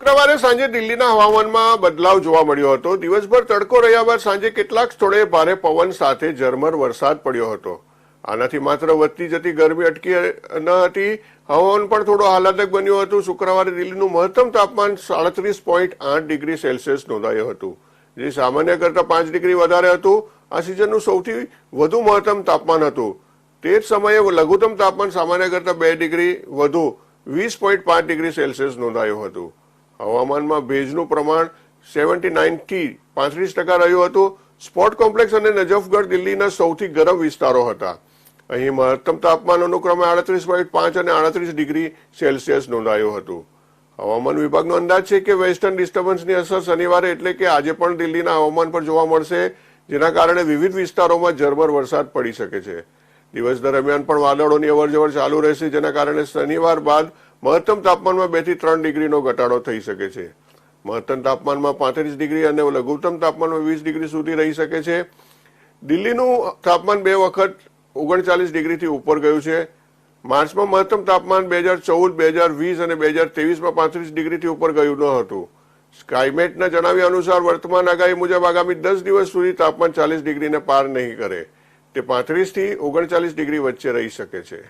શુક્રવારે સાંજે દિલ્હીના હવામાનમાં બદલાવ જોવા મળ્યો હતો. દિવસભર તડકો રહ્યા બાદ સાંજે કેટલાક સ્થળે ભારે પવન સાથે ઝરમર વરસાદ પડ્યો હતો. આનાથી માત્ર વધતી જતી ગરમી અટકી ન હતી. હવામાન પણ થોડું આહલાદક બન્યું હતું. શુક્રવારે દિલ્હીનું મહત્તમ તાપમાન સાડત્રીસ પોઈન્ટ આઠ ડિગ્રી સેલ્સિયસ નોંધાયું હતું. જે સામાન્ય કરતાં પાંચ ડિગ્રી વધારે હતું. આ સિઝનનું સૌથી વધુ મહત્તમ તાપમાન હતું. તે જ સમયે લઘુત્તમ તાપમાન સામાન્ય કરતાં બે ડિગ્રી વધુ, વીસ પોઈન્ટ પાંચ ડિગ્રી સેલ્સિયસ નોંધાયું હતું. હવામાનમાં ભેજનું પ્રમાણ સેવન્ટી નાઇનથી પાંત્રીસ ટકા રહ્યું હતું. સ્પોર્ટ કોમ્પ્લેક્સ અને નજફગઢ દિલ્હીના સૌથી ગરમ વિસ્તારો હતા. અહીં મહત્તમ તાપમાન અનુક્રમે આડત્રીસ પોઈન્ટ પાંચ અને આડત્રીસ ડિગ્રી સેલ્સિયસ નોંધાયું હતું. હવામાન વિભાગનો અંદાજ છે કે વેસ્ટર્ન ડિસ્ટર્બન્સની અસર શનિવારે એટલે કે આજે પણ દિલ્હીના હવામાન પર જોવા મળશે, જેના કારણે વિવિધ વિસ્તારોમાં ઝરમર વરસાદ પડી શકે છે. દિવસ દરમિયાન પણ વાદળોની અવરજવર ચાલુ રહેશે, જેના કારણે શનિવાર બાદ મહત્તમ તાપમાનમાં બેથી ત્રણ ડિગ્રીનો ઘટાડો થઈ શકે છે. મહત્તમ તાપમાનમાં પાંત્રીસ ડિગ્રી અને લઘુત્તમ તાપમાનમાં વીસ ડિગ્રી સુધી રહી શકે છે. દિલ્હીનું તાપમાન બે વખત ઓગણચાલીસ ડિગ્રીથી ઉપર ગયું છે. માર્ચમાં મહત્તમ તાપમાન બે હજાર ચૌદ, બે હજાર વીસ અને બે હજાર ત્રેવીસમાં પાંત્રીસ ડિગ્રીથી ઉપર ગયું ન હતું. સ્કાયમેટના જણાવ્યા અનુસાર વર્તમાન આગાહી મુજબ આગામી દસ દિવસ સુધી તાપમાન ચાલીસ ડિગ્રીને પાર નહીં કરે. તે પાંત્રીસથી ઓગણચાલીસ ડિગ્રી વચ્ચે રહી શકે છે.